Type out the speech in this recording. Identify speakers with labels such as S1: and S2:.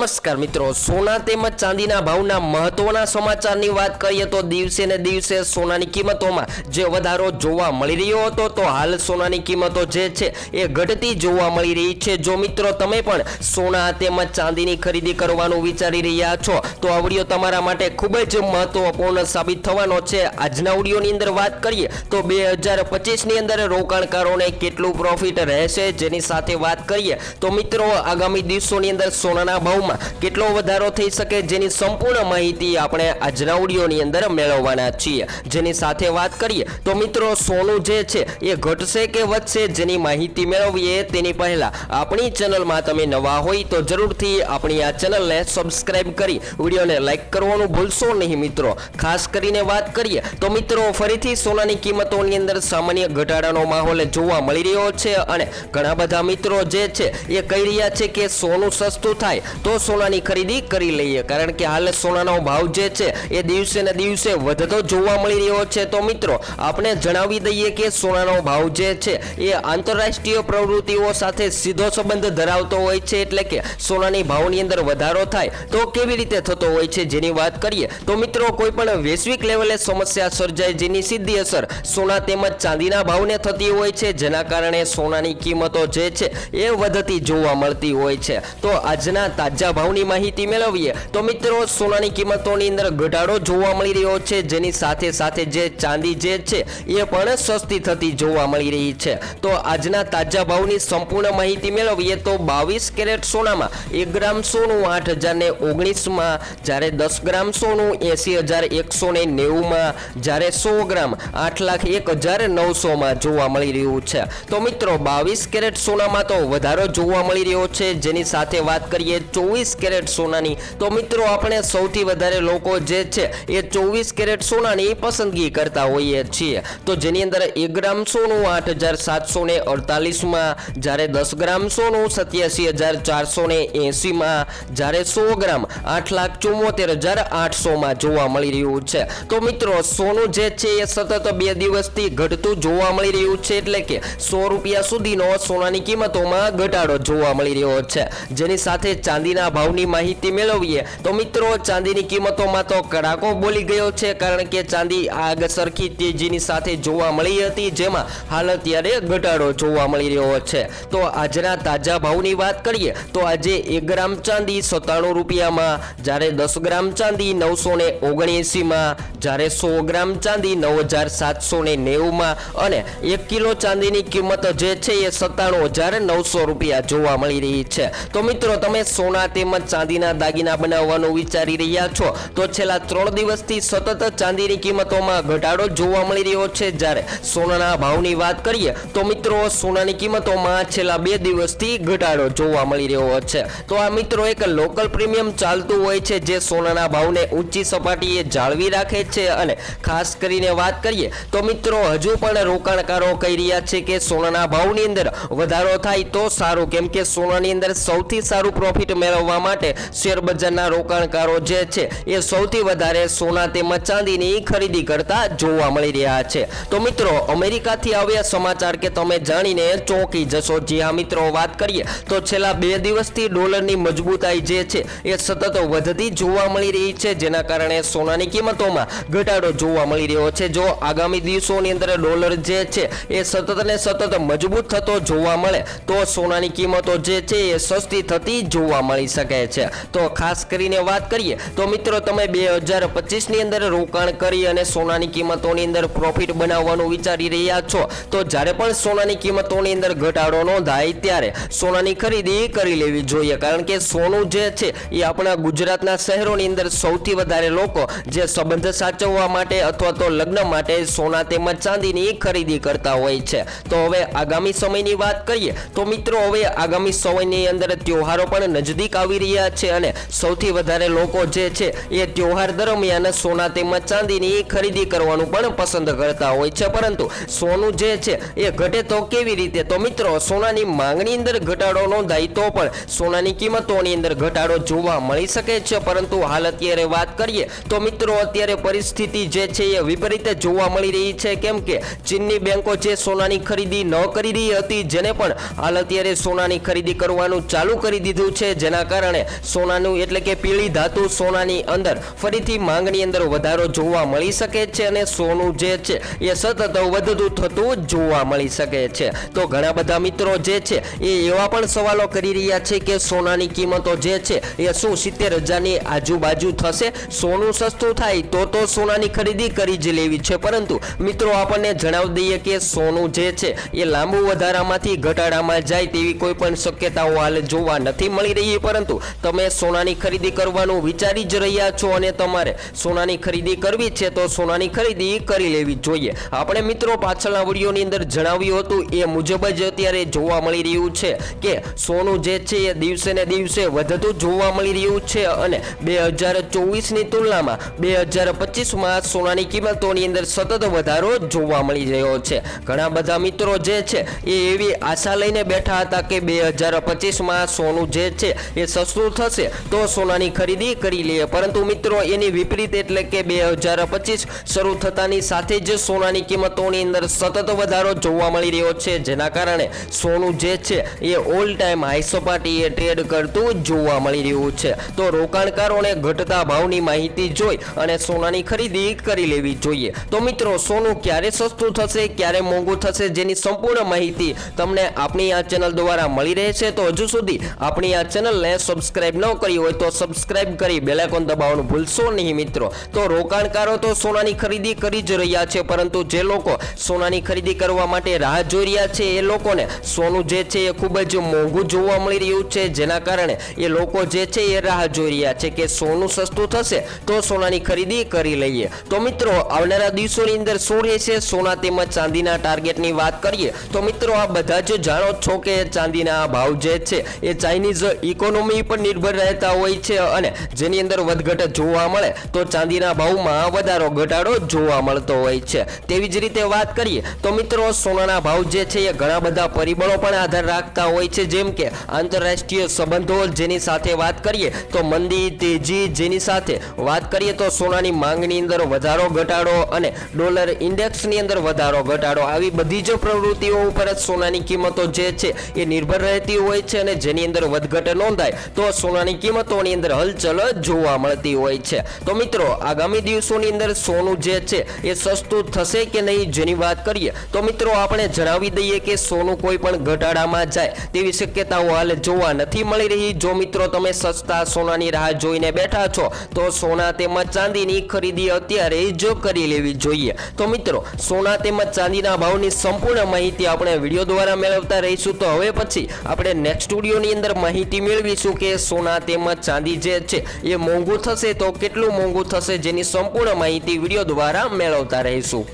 S1: નમસ્કાર મિત્રો. સોના તેમજ ચાંદીના ભાવના મહત્વના સમાચારની વાત કરીએ તો દિવસે ને દિવસે સોનાની કિંમતોમાં જે વધારો જોવા મળી રહ્યો હતો, તો હાલ સોનાની કિંમતો જે છે એ ઘટતી જોવા મળી રહી છે. જો મિત્રો તમે પણ સોના તેમજ ચાંદીની ખરીદી કરવાનું વિચારી રહ્યા છો, તો આ વીડિયો તમારા માટે ખૂબ જ મહત્વપૂર્ણ સાબિત થવાનો છે. આજના વિડીયોની અંદર વાત કરીએ, તો બે હજાર પચીસની અંદર રોકાણકારોને કેટલું પ્રોફિટ રહેશે, જેની સાથે વાત કરીએ, તો મિત્રો આગામી દિવસોની અંદર સોનાના ભાવમાં કેટલો વધારો થઈ શકે જેની સંપૂર્ણ માહિતી આપણે આજના ઓડિયોની અંદર મેળવવાના છીએ. જેની સાથે વાત કરીએ તો મિત્રો સોનું જે છે એ ઘટશે કે વધશે જેની માહિતી મેળવીએ તેની પહેલા આપણી ચેનલમાં તમે નવા હોય તો જરૂરથી આપણી આ ચેનલને સબસ્ક્રાઈબ કરી વિડીયોને લાઈક કરવાનું ભૂલશો નહીં મિત્રો. ખાસ કરીને વાત કરીએ તો મિત્રો ફરીથી સોનાની કિંમતોની અંદર સામાન્ય ઘટાડાનો માહોલ જોવા મળી રહ્યો છે અને ઘણા બધા મિત્રો જે છે એ કહી રહ્યા છે કે સોનું સસ્તું થાય તો સોનાની ખરીદી કરી લઈએ. કારણ કે હાલ સોનાનો ભાવ જે છે, એ દિવસે ને દિવસે વધતો જોવા મળી રહ્યો છે. તો મિત્રો, આપણે જણાવી દઈએ કે સોનાનો ભાવ જે છે, એ આંતરરાષ્ટ્રીય પ્રવૃત્તિઓ સાથે સીધો સંબંધ ધરાવતો હોય છે. એટલે કે સોનાની ભાવની અંદર વધારો થાય તો કેવી રીતે થતો હોય છે જેની વાત કરીએ, તો મિત્રો, કોઈ પણ વૈશ્વિક લેવલે સમસ્યા સર્જાય જેની સીધી અસર સોના તેમજ ચાંદીના ભાવને થતી હોય છે. જેના કારણે સોનાની કિંમતો જે છે, એ વધતી જોવા મળતી હોય છે. તો આજના તાજા ભાવની માહિતી મેળવીએ. તો મિત્રો, સોનાની કિંમતોની અંદર ઘટાડો જોવા મળી રહ્યો છે. જેની સાથે સાથે જે ચાંદી જે છે, એ પણ સસ્તી થતી જોવા મળી રહી છે. તો આજના તાજા ભાવની સંપૂર્ણ માહિતી મેળવીએ તો બાવીસ કેરેટ સોનામાં એક ગ્રામ સોનું, આઠ હજાર ને ઓગણીસમાં જ્યારે દસ ગ્રામ સોનું, એસી હજાર એકસો ને નેવુંમાં જ્યારે સો ગ્રામ, આઠ લાખ એક હજાર નવસોમાં જોવા મળી રહ્યું છે. તો મિત્રો, બાવીસ કેરેટ સોનામાં તો વધારો જોવા મળી રહ્યો છે. જેની સાથે વાત કરીએ, ચોવીસ કેરેટ સોનાની. તો મિત્રો, આપણે સૌથી વધારે લોકો જે છે, એ ચોવીસ કેરેટ સોનાની પસંદગી કરતા હોઈએ છીએ. તો જેની અંદર એક ગ્રામ સોનું આઠ હજાર સાતસો ને અડતાલીસમાં, જ્યારે દસ ગ્રામ સોનું સત્યાસી હજાર ચારસો ને એંસીમાં જ્યારે સો ગ્રામ આઠ લાખ ચુમ્મોતેર હજાર આઠસોમાં જોવા મળી રહ્યું છે. તો મિત્રો, સોનું જે છે, એ સતત બે દિવસથી ઘટતું જોવા મળી રહ્યું છે, એટલે કે સો રૂપિયા સુધીનો સોનાની કિંમતોમાં ઘટાડો જોવા મળી રહ્યો છે. જેની સાથે ચાંદીના ભાવની માહિતી મેળવીએ. તો મિત્રો, ચાંદીની કિંમતોમાં તો કડાકો બોલી ગયો છે, કારણ કે ચાંદી આગ સરખી તેજીની સાથે જોવા મળી હતી, જેમાં હાલ અત્યારે ઘટાડો જોવા મળી રહ્યો છે. તો આજના તાજા ભાવની વાત કરીએ, તો આજે એક ગ્રામ ચાંદી સત્તાણું રૂપિયામાં, જ્યારે દસ ગ્રામ ચાંદી નવસો ને ઓગણએંસીમાં જ્યારે સો ગ્રામ ચાંદી નવ હજાર સાતસો ને નેવુંમાં અને એક કિલો ચાંદીની કિંમત જે છે એ સત્તાણું હજાર નવસો રૂપિયા જોવા મળી રહી છે. તો મિત્રો, તમે સોના તેમજ ચાંદીના દાગીના બનાવવાનું વિચારી રહ્યા છો. તો છેલ્લા ત્રણ દિવસથી સતત ચાંદીની કિંમતોમાં ઘટાડો જોવા મળી રહ્યો છે. જ્યારે સોનાના ભાવની વાત કરીએ, તો મિત્રો, સોનાની કિંમતોમાં છેલ્લા બે દિવસથી ઘટાડો જોવા મળી રહ્યો છે. તો આ મિત્રો, એક લોકલ પ્રીમિયમ ચાલતું હોય છે, જે સોનાના ભાવને ઊંચી સપાટીએ જાળવી રાખે છે. અને ખાસ કરીને વાત કરીએ, તો મિત્રો, હજુ પણ રોકાણકારો કહી રહ્યા છે કે સોનાના ભાવની અંદર વધારો થાય તો સારું. કેમ કે સોનાની અંદર સૌથી સારું પ્રોફિટ મેળવવા માટે શેરબજારના રોકાણકારો જે છે એ સૌથી વધારે સોના તેમજ ચાંદીની ખરીદી કરતા જોવા મળી રહ્યા છે. તો મિત્રો, અમેરિકાથી આવ્યા સમાચાર કે તમે જાણીને ચોંકી જશો. જી હા, મિત્રો, વાત કરીએ તો છેલ્લા બે દિવસથી ડોલરની મજબૂતાઈ જે છે એ સતત વધતી જોવા મળી રહી છે. જેના કારણે સોનાની કિંમતોમાં ઘટાડો જોવા મળી રહ્યો છે. જો આગામી દિવસોની અંદર ડોલર જે છે એ સતત ને સતત મજબૂત થતો જોવા મળે, તો સોનાની કિંમતો જે છે એ સસ્તી થતી જોવા મળી શકે. છે. તો ખાસ કરીને વાત કરીએ, તો મિત્રો તમે બે હજાર પચીસની અંદર રોકાણ કરી અને સોનાની કિંમતોની અંદર પ્રોફિટ બનાવવાનું વિચારી રહ્યા છો, તો જ્યારે પણ સોનાની કિંમતોની અંદર ઘટાડો નોંધાય ત્યારે સોનાની ખરીદી કરી લેવી જોઈએ. કારણ કે સોનું જે છે, એ આપણા ગુજરાતના શહેરોની અંદર સૌથી વધારે લોકો જે સંબંધ સાચવવા માટે અથવા તો લગ્ન માટે સોના તેમજ ચાંદીની ખરીદી કરતા હોય છે. તો હવે આગામી સમયની વાત કરીએ, તો મિત્રો હવે આગામી સમયની અંદર તહેવારો પણ નજદીક આવી રહ્યા છે અને સૌથી વધારે લોકો જે છે એ તહેવાર દરમિયાન સોના તેમજ ચાંદીની ખરીદી કરવાનું પણ પસંદ કરતા હોય છે. પરંતુ સોનું જે છે એ ઘટે તો કેવી રીતે? તો મિત્રો, સોનાની માંગણી અંદર ઘટાડો નોંધાય પણ સોનાની કિંમતોની અંદર ઘટાડો જોવા મળી શકે છે. પરંતુ હાલ અત્યારે વાત કરીએ તો મિત્રો, અત્યારે પરિસ્થિતિ જે છે એ વિપરીત જોવા મળી રહી છે. કેમ કે ચીનની બેંકો જે સોનાની ખરીદી ન કરી રહી હતી, જેને પણ હાલ અત્યારે સોનાની ખરીદી કરવાનું ચાલુ કરી દીધું છે. જેના કારણે સોનાનું એટલે કે પીળી ધાતુ સોનાની અંદર ફરીથી માંગની અંદર વધારો જોવા મળી શકે છે અને સોનું જે છે એ સતત વધતું થતું જોવા મળી શકે છે. તો ઘણા બધા મિત્રો જે છે એ એવા પણ સવાલો કરી રહ્યા છે કે સોનાની કિંમતો જે છે એ શું સિત્તેર હજારની આજુબાજુ થશે? સોનું સસ્તું થાય તો તો સોનાની ખરીદી કરી જ લેવી છે. પરંતુ મિત્રો આપણને જણાવી દઈએ કે સોનું જે છે એ લાંબુ વધારામાંથી ઘટાડામાં જાય તેવી કોઈ પણ શક્યતાઓ હાલ જોવા નથી મળી રહી, પરંતુ તમે સોનાની ખરીદી કરવાનું વિચારી જ રહ્યા છો અને તમારે સોનાની ખરીદી કરવી છે તો સોનાની ખરીદી કરી લેવી જોઈએ. આપણે મિત્રો પાછળના વિડીયોની અંદર જણાવ્યું હતું, એ મુજબ જ અત્યારે જોવા મળી રહ્યું છે કે સોનું જે છે એ દિવસે ને દિવસે વધતું જોવા મળી રહ્યું છે અને બે હજાર ચોવીસની તુલનામાં બે હજાર પચીસમાં સોનાની કિંમતોની અંદર સતત વધારો જોવા મળી રહ્યો છે. ઘણા બધા મિત્રો જે છે એ એવી આશા લઈને બેઠા હતા કે બે હજાર પચીસમાં સોનું જે છે એ સસ્તું થશે તો સોનાની ખરીદી કરી લઈએ. પરંતુ મિત્રો, એની વિપરીત એટલે કે બે હજાર પચીસ શરૂ થતાની સાથે જ સોનાની કિંમતોની અંદર સતત વધારો જોવા મળી રહ્યો છે. જેના કારણે સોનું જે છે એ ઓલ ટાઈમ હાઈ સપાટીએ ટ્રેડ કરતું જોવા મળી રહ્યું છે. તો રોકાણકારોને ઘટતા ભાવની માહિતી જોઈ અને સોનાની ખરીદી કરી લેવી જોઈએ. તો મિત્રો, સોનું ક્યારે સસ્તું થશે, ક્યારે મોંઘું થશે જેની સંપૂર્ણ માહિતી તમને આપણી આ ચેનલ દ્વારા મળી રહે છે. તો હજુ સુધી આપણી આ ચેનલને સબસ્ક્રાઇબ ન કરી હોય તો સબસ્ક્રાઇબ કરી બેલાઇકોન દબાવવાનું ભૂલશો નહીં મિત્રો. તો રોકાણકારો તો સોનાની ખરીદી કરી જ રહ્યા છે, પરંતુ જે લોકો સોનાની ખરીદી કરવા માટે રાહ જોઈ રહ્યા છે, એ લોકોને સોનું જે છે એ ખૂબ જ મોંઘું જોવા મળી રહ્યું છે, જેના કારણે એ લોકો જે છે એ રાહ જોઈ રહ્યા છે કે સોનું સસ્તું થશે તો સોનાની ખરીદી કરી લઈએ. તો મિત્રો, આવનારા દિવસોની અંદર શું રહેશે? સોના તેમજ ચાંદીના ટાર્ગેટની વાત કરીએ, તો મિત્રો, આ બધા જ જાણો છો કે ચાંદીના ભાવ જે છે એ ચાઇનીઝ ઇકોનોમી પર નિર્ભર રહેતા હોય છે અને જેની અંદર વધઘટ જોવા મળે તો ચાંદીના ભાવમાં વધારો ઘટાડો જોવા મળતો હોય છે. તેવી જ રીતે વાત કરીએ તો મિત્રો, સોનાના ભાવ જે છે એ ઘણા બધા પરિબળો પણ આધાર રાખતા હોય છે. જેમ કે આંતરરાષ્ટ્રીય સંબંધો જેની સાથે વાત કરીએ તો મંદી, તેજી જેની સાથે વાત કરીએ તો સોનાની માંગની અંદર વધારો ઘટાડો અને ડોલર ઇન્ડેક્સની અંદર વધારો ઘટાડો. આવી બધી જ પ્રવૃત્તિઓ ઉપર જ સોનાની કિંમતો જે છે એ નિર્ભર રહેતી હોય છે અને જેની અંદર વધઘટ નોંધાય તો સોનાની કિંમતોની અંદર હલચલ જોવા મળતી હોય છે. તો મિત્રો, આગામી દિવસોની અંદર સોનું જે છે, એ સસ્તું થશે કે નહીં જેની વાત કરીએ, તો મિત્રો આપણે જણાવી દઈએ કે સોનું કોઈ પણ ઘટાડામાં જાય તેવી શક્યતાઓ હાલ જોવા નથી મળી રહી. જો મિત્રો તમે સસ્તા સોનાની રાહ જોઈને બેઠા છો, તો સોના તેમજ ચાંદીની ખરીદી અત્યારે જ કરી લેવી જોઈએ. તો મિત્રો, સોના તેમજ ચાંદીના ભાવની સંપૂર્ણ માહિતી આપણે વીડિયો દ્વારા મેળવતા રહીશું. તો હવે પછી આપણે નેક્સ્ટ સ્ટુડિયોની અંદર માહિતી મેળવીશું. કે સોના તેમજ ચાંદી જે છે, એ મોંઘું થશે તો કેટલું મોંઘું થશે જેની સંપૂર્ણ માહિતી વીડિયો દ્વારા મેળવતા રહીશું.